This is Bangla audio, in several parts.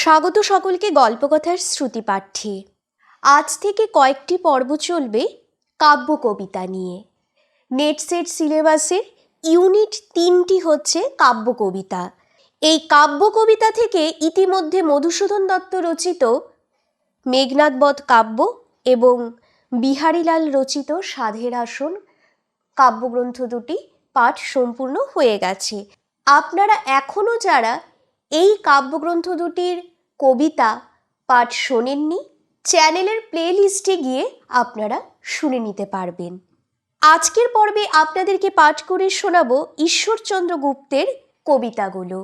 স্বাগত সকলকে গল্পকথার শ্রুতিপাঠ্যে আজ থেকে কয়েকটি পর্ব চলবে কাব্য কবিতা নিয়ে। নেট সেট সিলেবাসের ইউনিট তিনটি হচ্ছে কাব্য কবিতা। এই কাব্য কবিতা থেকে ইতিমধ্যে মধুসূদন দত্ত রচিত মেঘনাথবধ কাব্য এবং বিহারীলাল রচিত সাধের আসন কাব্যগ্রন্থ দুটি পাঠ সম্পূর্ণ হয়ে গেছে। আপনারা এখনও যারা এই কাব্যগ্রন্থ দুটির কবিতা পাঠ শোনেননি, চ্যানেলের প্লে লিস্টে গিয়ে আপনারা শুনে নিতে পারবেন। আজকের পর্বে আপনাদেরকে পাঠ করে শোনাবো ঈশ্বরচন্দ্র গুপ্তের কবিতাগুলো।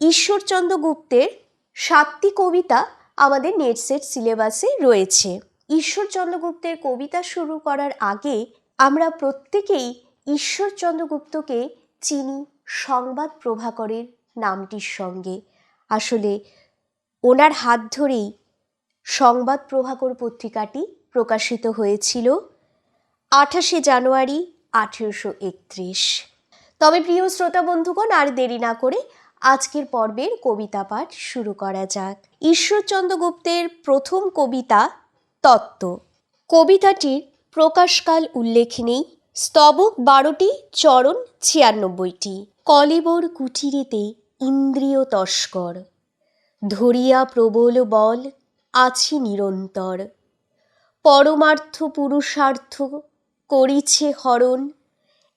ঈশ্বরচন্দ্র গুপ্তের সাতটি কবিতা আমাদের নেটসেট সিলেবাসে রয়েছে। ঈশ্বরচন্দ্র গুপ্তের কবিতা শুরু করার আগে আমরা প্রত্যেকেই ঈশ্বরচন্দ্র গুপ্তকে চিনি সংবাদ প্রভাকরের নামটির সঙ্গে। আসলে ওনার হাত ধরেই সংবাদ প্রভাকর পত্রিকাটি প্রকাশিত হয়েছিল আঠাশে জানুয়ারি আঠেরোশো একত্রিশ। তবে প্রিয় শ্রোতা বন্ধুগণ, আর দেরি না করে আজকের পর্বের কবিতা পাঠ শুরু করা যাক। ঈশ্বরচন্দ্র গুপ্তের প্রথম কবিতা তত্ত্ব। কবিতাটির প্রকাশকাল উল্লেখ নেই। স্তবক বারোটি, চরণ ছিয়ানব্বইটি। কলেবর কুঠিরেতে ইন্দ্রিয় তস্কর ধরিয়া প্রবল বল, আছি নিরন্তর। পরমার্থ পুরুষার্থ করিছে হরণ,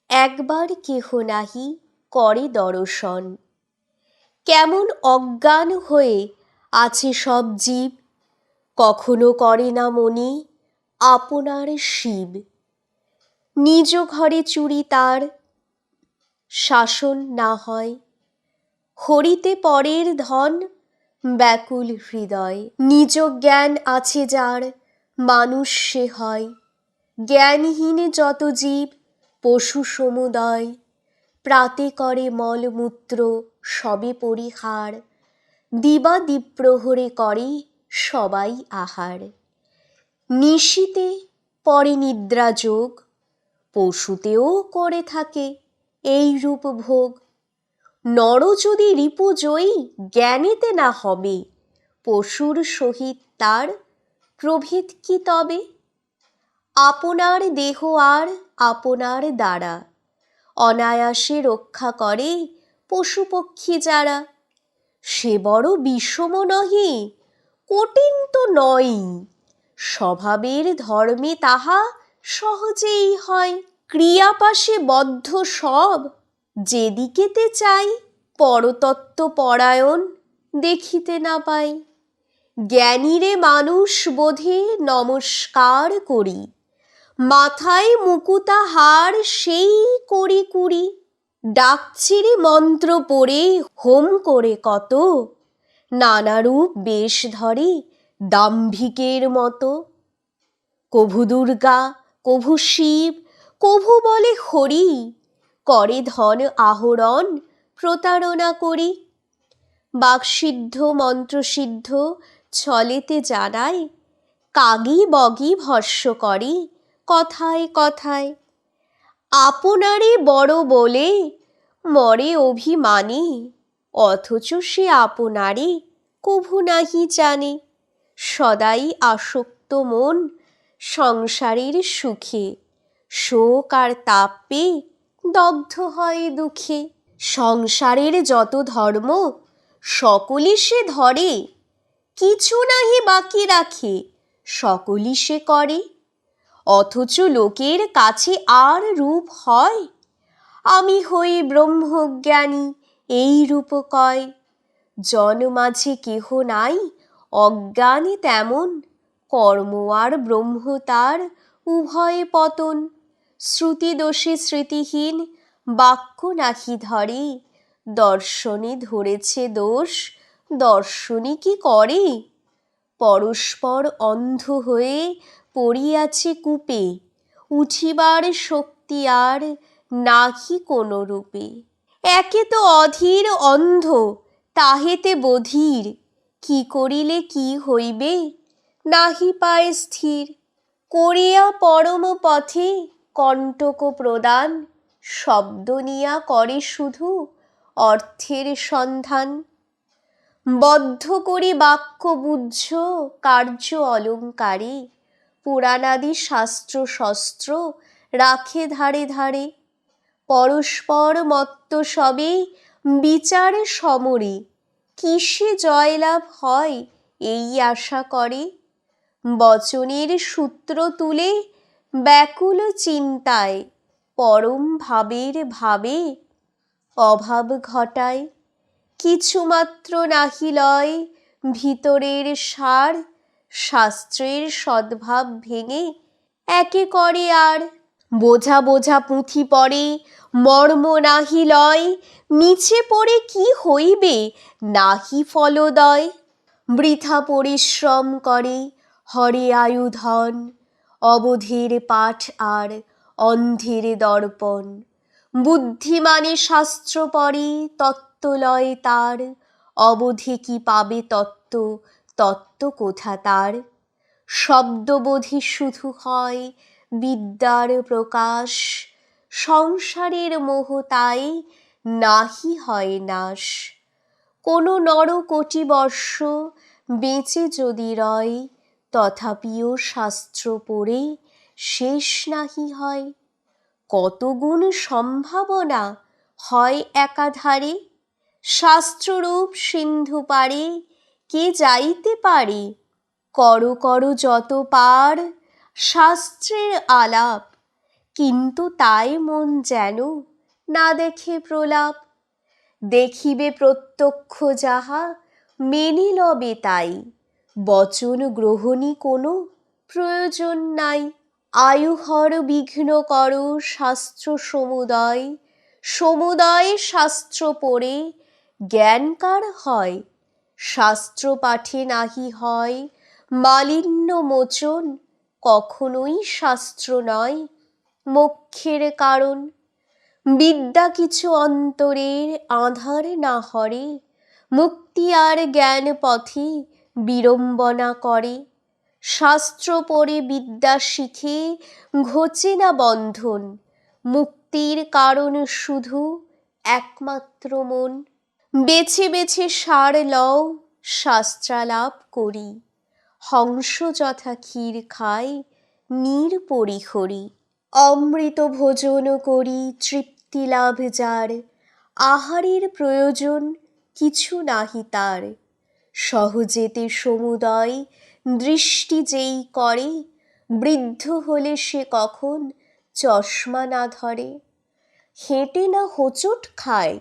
একবার কেহ নাহি করে দর্শন। কেমন অজ্ঞান হয়ে আছে সব জীব, কখনো করে না মনে আপনার শিব। নিজ ঘরে চুরি তার শাসন না হয়, হরিতে পরের ধন ব্যাকুল হৃদয়। নিজ জ্ঞান আছে যার, মানুষ সে হয়। জ্ঞানহীন যত জীব, পশু সমুদয়। প্রাতে করে মলমূত্র সবে পরিহার। দিবা দ্বীপ্রহরে করে সবাই আহার। নিশীতে পরে নিদ্রা যোগ, পশুতেও করে থাকে এই রূপ ভোগ। নর যদি রিপুজয়ী জ্ঞানেতে না হবে। পশুর সহিত তার প্রভেদ কি তবে? আপনার দেহ আর আপনার দ্বারা। অনায়াসে রক্ষা করে পশু পক্ষী যারা। সে বড় বিষম নহে, কঠিন তো নয়ই স্বভাবের ধর্মে তাহা সহজেই হয়, ক্রিয়াপাশে বদ্ধ সব। যেদিকেতে চাই পরতত্ত্ব পরায়ণ দেখিতে না পাই। জ্ঞানীরে মানুষ বোধে নমস্কার করি। মাথায় মুকুতা হার সেই করি কুড়ি। ডাকছিরে মন্ত্র পড়ে হোম করে কত। নানারূপ বেশ ধরে দাম্ভিকের মতো। কভু দুর্গা, কভু শিব, কভু বলে হরি। করে ধন আহরণ, প্রতারণা করি। বাকসিদ্ধ, মন্ত্রসিদ্ধ, ছলেতে জানায় কাগি বগি ভস্য করে, কথায় কথায়। আপনারে বড় বলে মরে অভিমানে, অথচ সে আপনারে কভু নাহি জানে। সদাই আসক্ত মন সংসারের সুখে, শোক আর তাপ দগ্ধ হয় দুঃখে। সংসারের যত ধর্ম, সকলই সে ধরে। কিছু নাহি বাকি রাখে, সকলই সে করে। অথচ লোকের কাছে আর রূপ হয়? আমি হই ব্রহ্মজ্ঞানী, এই রূপ কয়। জন মাঝে কেহ নাই, অজ্ঞানী তেমন। কর্ম আর ব্রহ্ম তার, উভয়ে পতন। শ্রুতি দোষে স্মৃতিহীন, বাক্য নাহি ধরে? দর্শনে ধরেছে দোষ দর্শনই কি করে? পরস্পর অন্ধ হয়ে পড়িয়াছে কূপে, উঠিবার শক্তি আর নাহি কোনো রূপে। একে তো অধীর অন্ধ, তাহেতে বধির, কি করিলে কি হইবে? নাহি পায় স্থির, করিয়া পরম পথে কণ্টক প্রদান, শব্দ নিয়া করে শুধু অর্থের সন্ধান। বদ্ধ করি বাক্য বুঝ, কার্য অলঙ্কারে, পুরাণাদি শাস্ত্র শস্ত্র রাখে ধারে ধারে। পরস্পর মত্ত সবে বিচার সমরে, কিসে জয়লাভ হয় এই আশা করে। বচনের সূত্র তুলে ব্যাকুল চিন্তায়, পরম ভাবের ভাবে অভাব ঘটায়। কিছুমাত্র নাহি লয়, ভিতরের সার, শাস্ত্রের সদ্ভাব ভেঙে একে করে আর। বোঝা বোঝা পুঁথি পড়ে, মর্ম নাহি লয়, নিচে পড়ে কি হইবে, নাহি ফলদয়। বৃথা পরিশ্রম করে, হরে আয়ুধন। অবধের পাঠ আর অন্ধের দর্পণ। বুদ্ধিমানে শাস্ত্র পড়ে, তত্ত্বলয় তার। অবধি কি পাবে তত্ত্ব তত্ত্ব কোথা তার? শব্দবোধি শুধু হয় বিদ্যার প্রকাশ। সংসারের মোহ তাই নাহি হয় নাশ। কোনো নর কোটি বর্ষ বেঁচে যদি রয় তথাপিও শাস্ত্র পড়ে শেষ নাহি হয়। কতগুণ সম্ভাবনা হয় একাধারে। শাস্ত্ররূপ সিন্ধু পারে, কে যাইতে পারে? কর কর যত পার, শাস্ত্রের আলাপ। কিন্তু তাই মন যেন না দেখে প্রলাপ। দেখিবে প্রত্যক্ষ যাহা, মেনে লবে তাই। বচন গ্রহণী কোনো প্রয়োজন নাই। আয়ুহর বিঘ্ন কর শাস্ত্র সমুদয়। সমুদয় শাস্ত্র পড়ে জ্ঞানকার হয়? শাস্ত্র পাঠে নাহি হয়। মালিন্য মোচন কখনোই শাস্ত্র নয়। মোক্ষের কারণ, বিদ্যা কিছু অন্তরের আধার না হরে। মুক্তি আর জ্ঞান পথে বিড়ম্বনা করে। শাস্ত্র পড়ে বিদ্যা শিখে, ঘোচে না বন্ধন। মুক্তির কারণ শুধু একমাত্র মন। বেছে বেছে সার লও, শাস্ত্রালাপ করি। হংস যথা ক্ষীর খায় নীর পরিহরি। অমৃত ভোজন করি, তৃপ্তি লাভ যার। আহারের প্রয়োজন কিছু নাহি তার। সহজেতে সমুদয় দৃষ্টি যেই করে, বৃদ্ধ হলে সে কখন চশমা না ধরে? হেঁটে না হোঁচট খায়,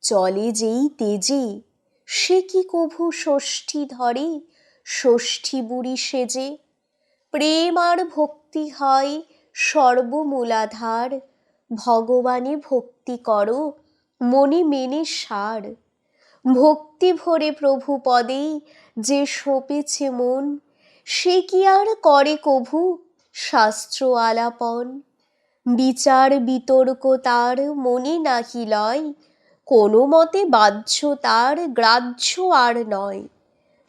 চলে যেই তেজে, সে কি কভু ষষ্ঠী ধরে, ষষ্ঠী বুড়ি সেজে? প্রেম আর ভক্তি হয় সর্বমূলাধার, ভগবানে ভক্তি করো, মনে মেনে সার। ভক্তি ভরে প্রভু পদেই যে সপেছে মন, সে কি আর করে কভু শাস্ত্র আলাপন? বিচার বিতর্ক তার মনে নাহি লয়, কোনো মতে বাহ্য তার গ্রাহ্য আর নয়।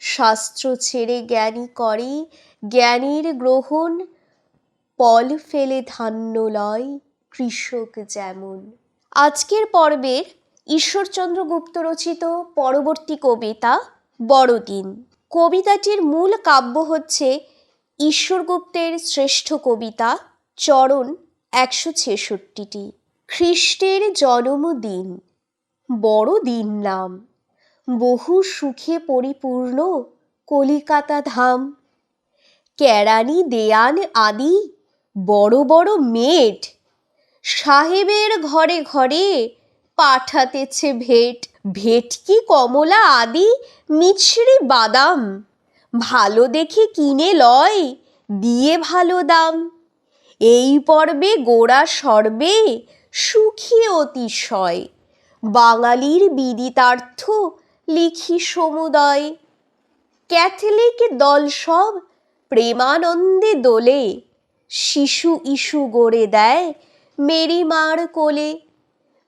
শাস্ত্র ছেড়ে জ্ঞানী করে, জ্ঞানীর গ্রহণ পল ফেলে ধান্য লয় কৃষক যেমন। আজকের পর্বের ঈশ্বরচন্দ্র গুপ্ত রচিত পরবর্তী কবিতা বড়দিন। কবিতাটির মূল কাব্য হচ্ছে ঈশ্বরগুপ্তের শ্রেষ্ঠ কবিতা চরণ একশো ছেষট্টিটি। খ্রিস্টের জন্মদিন বড় দিন নাম। বহু সুখে পরিপূর্ণ কলিকাতা ধাম। কেরানি দেয়ান আদি বড় বড় মেট সাহেবের ঘরে ঘরে পাঠাতেছে ভেট। ভেটকি কমলা আদি? মিছরি বাদাম। ভালো দেখে কিনে লয়, দিয়ে ভালো দাম। এই পর্বে গোড়া সর্বে সুখী অতিশয়। বাঙালির বিদিতার্থ লিখি সমুদয়। ক্যাথলিক দল সব প্রেমানন্দে দোলে, শিশু ইস্যু গড়ে দেয় মেরিমার কোলে।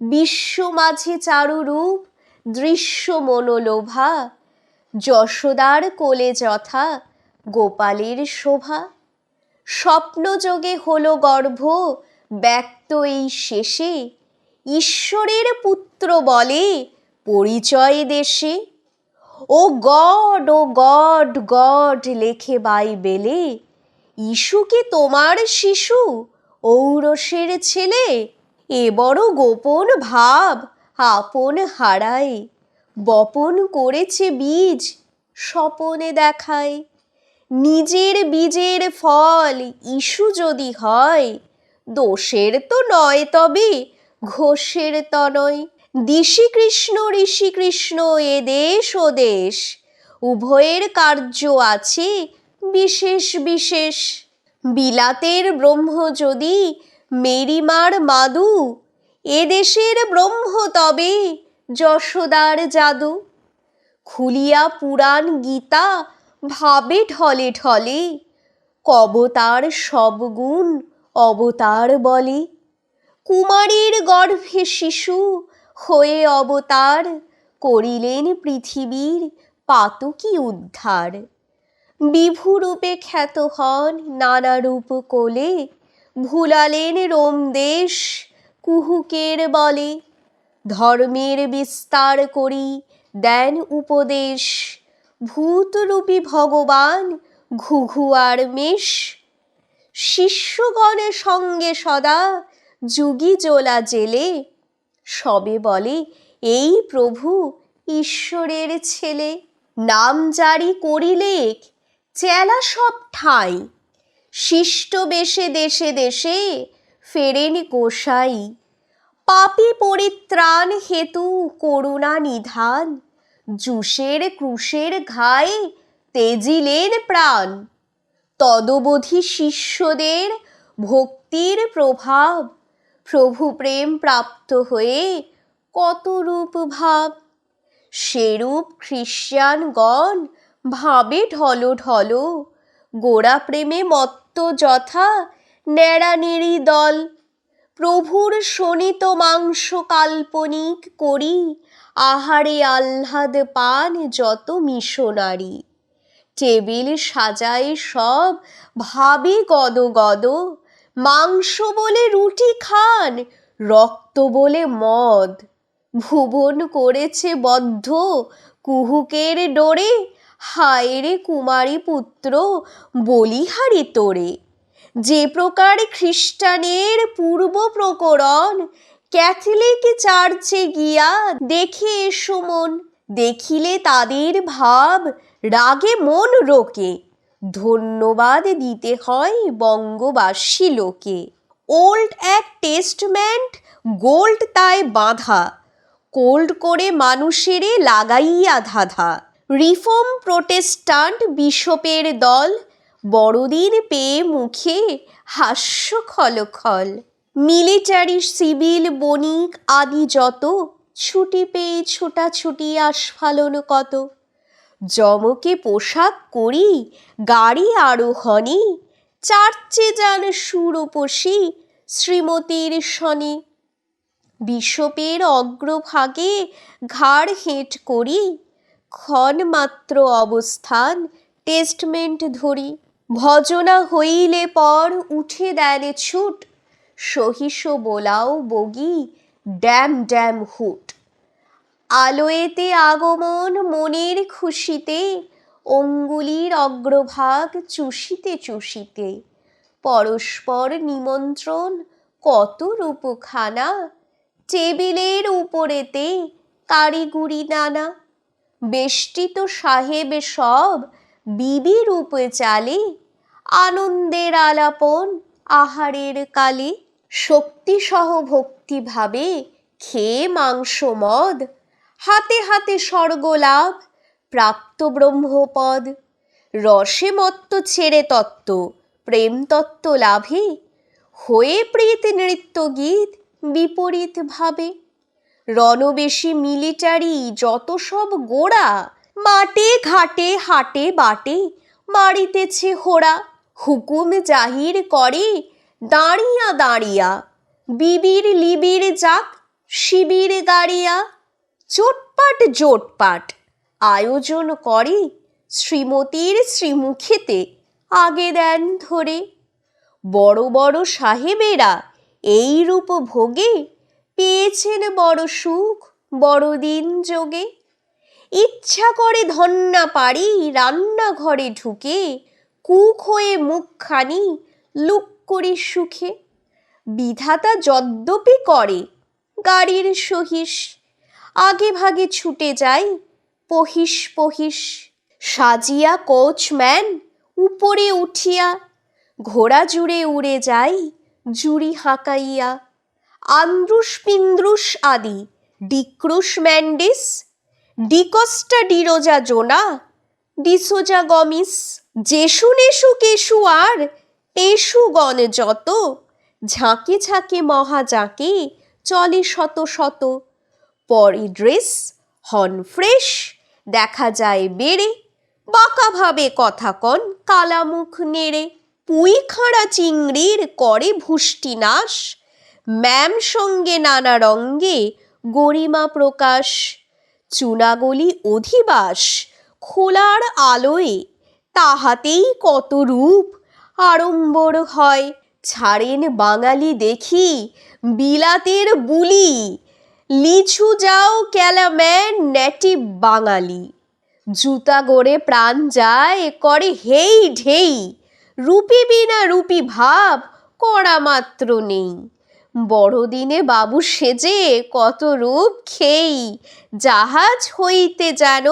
বিশ্ব মাঝে চারুরূপ দৃশ্য মনোলোভা যশোদার কোলে যথা, গোপালের শোভা। স্বপ্নযোগে হলো গর্ভ, ব্যক্ত এই শেষে, ঈশ্বরের পুত্র বলে পরিচয় দেশে। ও গড ও গড গড লেখে বাইবেলে ইস্যু কি তোমার শিশু, ঔরসের ছেলে এ বড় গোপন ভাব আপন হারায় বপন করেছে বীজ, স্বপনে দেখায় নিজের বীজের ফল ইস্যু যদি হয়, দোষের তো নয় তবে ঘোষের তনয় দিশি কৃষ্ণ ঋষি কৃষ্ণ এ দেশ ও দেশ, উভয়ের কার্য আছে বিশেষ বিশেষ। বিলাতের ব্রহ্ম যদি মেরিমার মাদু, এ দেশের ব্রহ্ম তবে যশোদার জাদু। খুলিয়া পুরাণ গীতা ভাবে ঢলে ঢলে কবতার সব গুণ অবতার বলে। কুমারীর গর্ভে শিশু হয়ে অবতার, করিলেন পৃথিবীর পাতকি উদ্ধার। বিভুরূপে খ্যাত হন নানা রূপ কোলে ভুলালেন রোম দেশ, কুহুকের বলে। ধর্মের বিস্তার করি, দেন উপদেশ। ভূতরূপী ভগবান, ঘুঘুয়ার মেষ। শিষ্যগণের সঙ্গে সদা যুগি জোলা জেলে। সবে বলে, এই প্রভু ঈশ্বরের ছেলে, নাম জারি করিলেক, চেলা সব ঠাঁই। শিষ্ট বেশে দেশে দেশে ফেরেন গোসাই। পাপি পরিত্রাণ হেতু করুণা নিধান। জুসের ক্রুশের ঘায়ে তেজিলেন প্রাণ। তদবধি শিষ্যদের ভক্তির প্রভাব। প্রভু প্রেম প্রাপ্ত হয়ে কত রূপ ভাব। সেরূপ খ্রিস্টানগণ ভাবে ঢলো ঢলো গোড়া প্রেমে মত্ত যথা ন্যাড়ানেড়ি দল। প্রভুর শোণিত মাংস কাল্পনিক করি, আহারে আহ্লাদ পান যত মিশনারি। টেবিল সাজায় সব ভাবে গদ গদ, মাংস বলে রুটি খান, রক্ত বলে মদ। ভুবন করেছে বদ্ধ কুহুকের ডোরে হায় রে কুমারী পুত্র বলিহারি তোরে। যে প্রকার খ্রিস্টানের পূর্ব প্রকরণ, ক্যাথলিক চার্চে গিয়া দেখে এসো মন। দেখিলে তাদের ভাব রাগে মন রোকে। ধন্যবাদ দিতে হয় বঙ্গবাসী লোকে। ওল্ড এক টেস্টমেন্ট গোল্ড তাই বাঁধা। কোল্ড করে মানুষেরে লাগাইয়া ধাঁধা। রিফর্ম প্রোটেস্টান্ট বিশপের দল বড়দিন পেয়ে মুখে হাস্য খলখল মিলিটারি, সিভিল, বণিক আদি যত ছুটি পেয়ে ছোটাছুটি আস্ফালন কত। জমকে পোশাক করি, গাড়ি আরোহণে, চার্চে যান সুরূপসী শ্রীমতীর শনে। বিশপের অগ্রভাগে ঘাড় হেঁট করি ক্ষণ মাত্র অবস্থান, টেস্টমেন্ট ধরি, ভজনা হইলে পর উঠে দেন ছুট সহিস বোলাও বগি, ড্যাম ড্যাম হুট। আলোয়েতে আগমন মনের খুশিতে, অঙ্গুলির অগ্রভাগ চুষিতে চুষিতে, পরস্পর নিমন্ত্রণ কত রূপখানা, টেবিলের উপরেতে কারিগুড়ি নানা বেষ্টিত সাহেব সব, বিবি রূপে চালে, আনন্দের আলাপন আহারের কালে। শক্তিসহ ভক্তিভাবে খেয়ে মাংস মদ, হাতে হাতে স্বর্গলাভ প্রাপ্ত ব্রহ্মপদ। রসে মত্ত ছেড়ে তত্ত্ব, প্রেম তত্ত্ব লাভে। হয়ে প্রীত নৃত্য গীত বিপরীত ভাবে। রণবেশী মিলিটারি যত সব গোড়া, মাঠে ঘাটে, হাটে বাটে মারিতেছে হোড়া, হুকুম জাহির করে, দাঁড়িয়া দাঁড়িয়া, বিবির লিবির যাক শিবির গাড়িয়া, চোটপাট জোটপাট আয়োজন করে, শ্রীমতীর শ্রীমুখেতে আগে দেন ধরে। বড় বড় সাহেবেরা এই রূপ ভোগে পেয়েছেন বড় সুখ, বড়দিন যোগে। ইচ্ছা করে ধন্যা পারি, রান্নাঘরে ঢুকে কুক হয়ে মুখখানি লুক করি সুখে। বিধাতা যদ্যপি করে, গাড়ির সহিস, আগে ভাগে ছুটে যাই, পহিস পহিস। সাজিয়া কোচম্যান উপরে উঠিয়া, ঘোড়া জুড়ে উড়ে যাই, জুড়ি হাঁকাইয়া। আন্দ্রুস পিন্দ্রুস আদি, ডিক্রুস ম্যান্ডিস, ডিকস্টা ডিরোজা জোনা, ডিসোজা গমিস যেসু নেশু কেশু আর টেসুগণ যত, ঝাঁকে ঝাঁকে মহা জাঁকে চলে শত শত। পরে ড্রেস, হন ফ্রেশ, দেখা যায় বেড়ে বাঁকাভাবে কথা কন, কালামুখ নেড়ে, পুই খাঁড়া চিংড়ির করে ভুষ্টি নাশ ম্যাম সঙ্গে নানা রঙ্গে গরিমা প্রকাশ, চুনাগলি অধিবাস, খোলার আলোয় তাহাতেই কত রূপ আড়ম্বর হয়। ছাড়েন বাঙালি দেখি বিলাতের বুলি, লিছু যাও ক্যালাম্যান নেটিভ বাঙালি। জুতা গড়ে প্রাণ যায় করে হেই ঢেই, রূপী বিনা রূপী ভাব করা মাত্র নেই। বড়দিনে বাবু সেজে কত রূপ খেই, জাহাজ হইতে যেন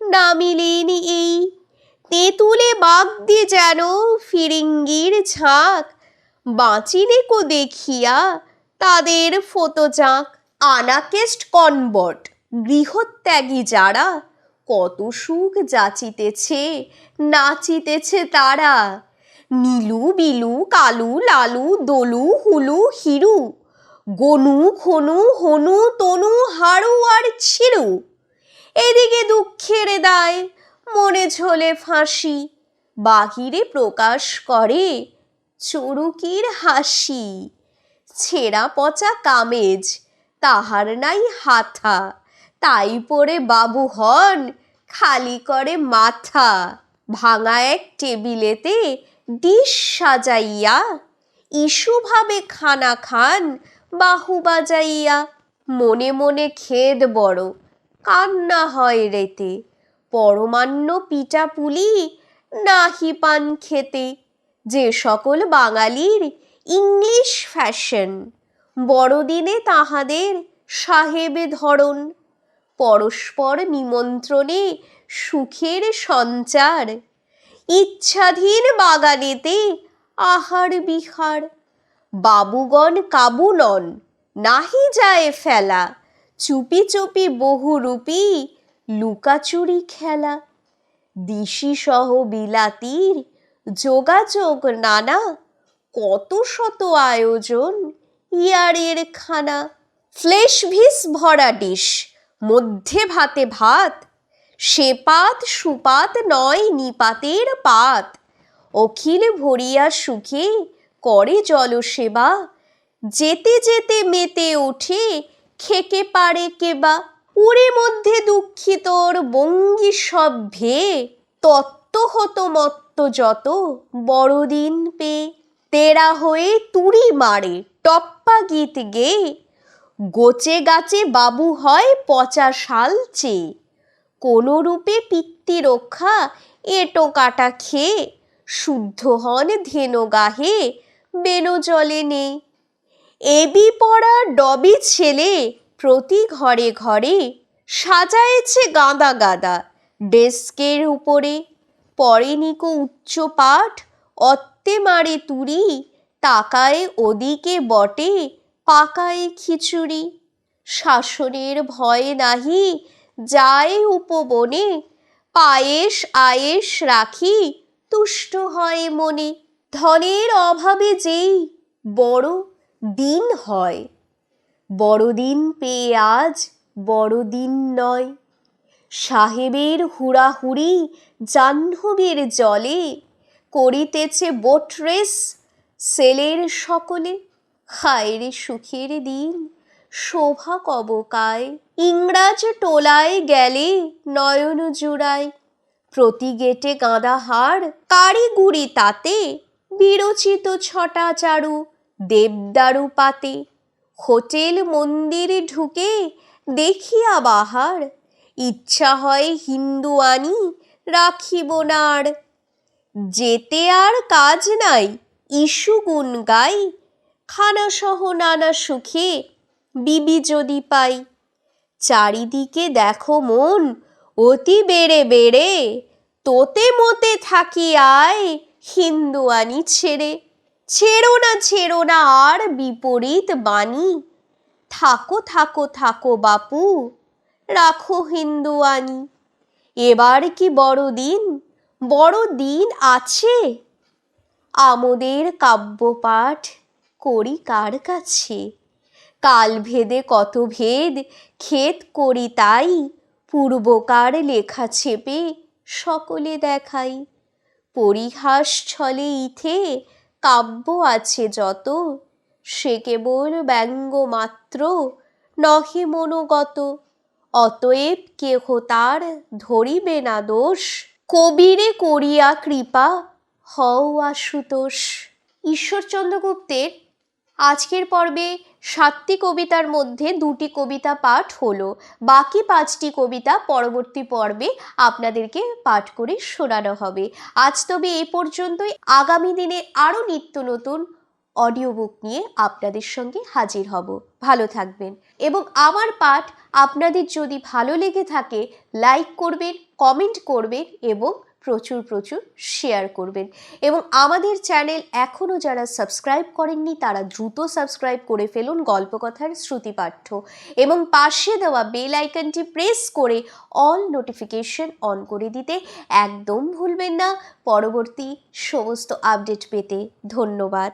নামিলেন এই। তেঁতুলে বাগ দিয়ে যেন ফিরিঙ্গির ঝাঁক, বাঁচিলে কো দেখিয়া তাদের ফতো যাঁক আনাকেস্ট কনভার্ট গৃহত্যাগী যারা, কত সুখ যাচিতেছে, নাচিতেছে তারা। নীলু, বিলু, কালু, লালু, দলু, হুলু, হিরু, গনু, খনু, হনু, তনু, হাড়ু আর ছিরু। এদিকে দুঃখের দায়, মনে ঝোলে ফাঁসি, বাহিরে প্রকাশ করে চড়ুকির হাসি। ছেঁড়া পচা কামেজ, তাহার নাই হাথা, তাই পরে বাবু হন, খালি করে মাথা। ভাঙা এক টেবিলেতে ডিশ সাজাইয়া, ইস্যুভাবে খানা খান, বাহু বাজাইয়া। মনে মনে খেদ বড়, কান্না হয় রেতে। পরমান্ন পিঠা পুলি, নাহি পান খেতে। যে সকল বাঙালির ইংলিশ ফ্যাশন, বড়দিনে তাহাদের সাহেবে ধরন। পরস্পর নিমন্ত্রণে সুখের সঞ্চার। ইচ্ছাধীন বাগানেতে আহার বিহার। বাবুগণ কাবু নন, নাহি যায় ফেলা। চুপি চুপি বহুরূপী লুকাচুরি খেলা। দিশি সহ বিলাতির যোগাযোগ নানা, কত শত আয়োজন ইয়ারের খানা। ফ্লেশ ভিস ভরা ডিশ, মধ্যে ভাতে ভাত সে পাত সুপাত নয় নিপাতের পাত। অখিল ভরিয়া সুখে করে জলসেবা যেতে যেতে মেতে ওঠে, খেকে পারে কেবা। উড়ে মধ্যে দুঃখিতর বঙ্গি সব ভে। তত্ত্ব হতো মত্ত যত বড়দিন পে। তেরা হয়ে তুড়ি মারে, টপ্পা গীত গে। গোচে গাছে বাবু হয় পচা শাল চেয়ে। কোনো রূপে পিত্তি রক্ষা, এটো কাটা খেয়ে, শুদ্ধ হন ধেনো গাহে বেনো জলে নেই এবি পড়া ডবি ছেলে প্রতি ঘরে ঘরে, সাজায়েছে গাদা গাদা ডেস্কের উপরে। পরে নিকো উচ্চ পাঠ, অত্তে মারে তুরি তাকায় ওদিকে বটে, পাকায় খিচুড়ি। শাসনের ভয় নাহি যায় উপবনে পায়েস আয়েস রাখি, তুষ্ট হয় মনে, ধনের অভাবে যেই বড় দিন হয়। বড়দিন পেয়ে আজ বড়দিন নয়। সাহেবের হুড়াহুড়ি জাহ্নবীর জলে, করিতেছে বোট রেস, সেলের সকলে হায়রে সুখের দিন। শোভা কবকায়, ইংরাজ টোলায় গেলে নয়ন জুড়ায়। প্রতি গেটে গাঁদা হার কারিগুড়ি তাতে, বিরচিত ছটা চারু, দেবদারু পাতে। হোটেল মন্দিরে ঢুকে দেখিয়া বাহার, ইচ্ছা হয় হিন্দু আনি রাখিব নার যেতে আর কাজ নাই ইস্যু গুণ গাই খানাসহ নানা সুখে বিবি যদি পাই। চারিদিকে দেখো মন, অতি বেড়ে বেড়ে। তোতে মতে থাকি আয় হিন্দুয়ানি ছেড়ে। ছেড়ো না ছেড়ো না আর বিপরীত বাণী। থাকো থাকো থাকো বাপু, রাখো হিন্দু আনি এবার কি বড় দিন বড় দিন আছে। আমোদের কাব্যপাঠ করি কার কাছে? কাল ভেদে কত ভেদ? ক্ষেত করি তাই, পূর্বকার লেখা ছেপে সকলে দেখাই। পরিহাস ছলে ইথে, কাব্য আছে যত। সে কেবল ব্যঙ্গ মাত্র, নহে মনোগত। অতএব কেহ তার ধরিবে না দোষ। কবিরে করিয়া কৃপা, হও আশুতোষ। ঈশ্বরচন্দ্র গুপ্তের আজকের পর্বে সাতটি কবিতার মধ্যে দুটি কবিতা পাঠ হলো। বাকি পাঁচটি কবিতা পরবর্তী পর্বে আপনাদেরকে পাঠ করে শোনানো হবে। আজ তবে এ পর্যন্তই। আগামী দিনে আরও নিত্য নতুন অডিও বুক নিয়ে আপনাদের সঙ্গে হাজির হব। ভালো থাকবেন। এবং আমার পাঠ আপনাদের যদি ভালো লেগে থাকে লাইক করবেন কমেন্ট করবেন এবং প্রচুর প্রচুর শেয়ার করবেন। এবং আমাদের চ্যানেল এখনও যারা সাবস্ক্রাইব করেননি, তারা দ্রুত সাবস্ক্রাইব করে ফেলুন গল্পকথার শ্রুতিপাঠ্য। এবং পাশে দেওয়া বেল আইকনটি প্রেস করে অল নোটিফিকেশন অন করে দিতে একদম ভুলবেন না। পরবর্তী সমস্ত আপডেট পেতে ধন্যবাদ।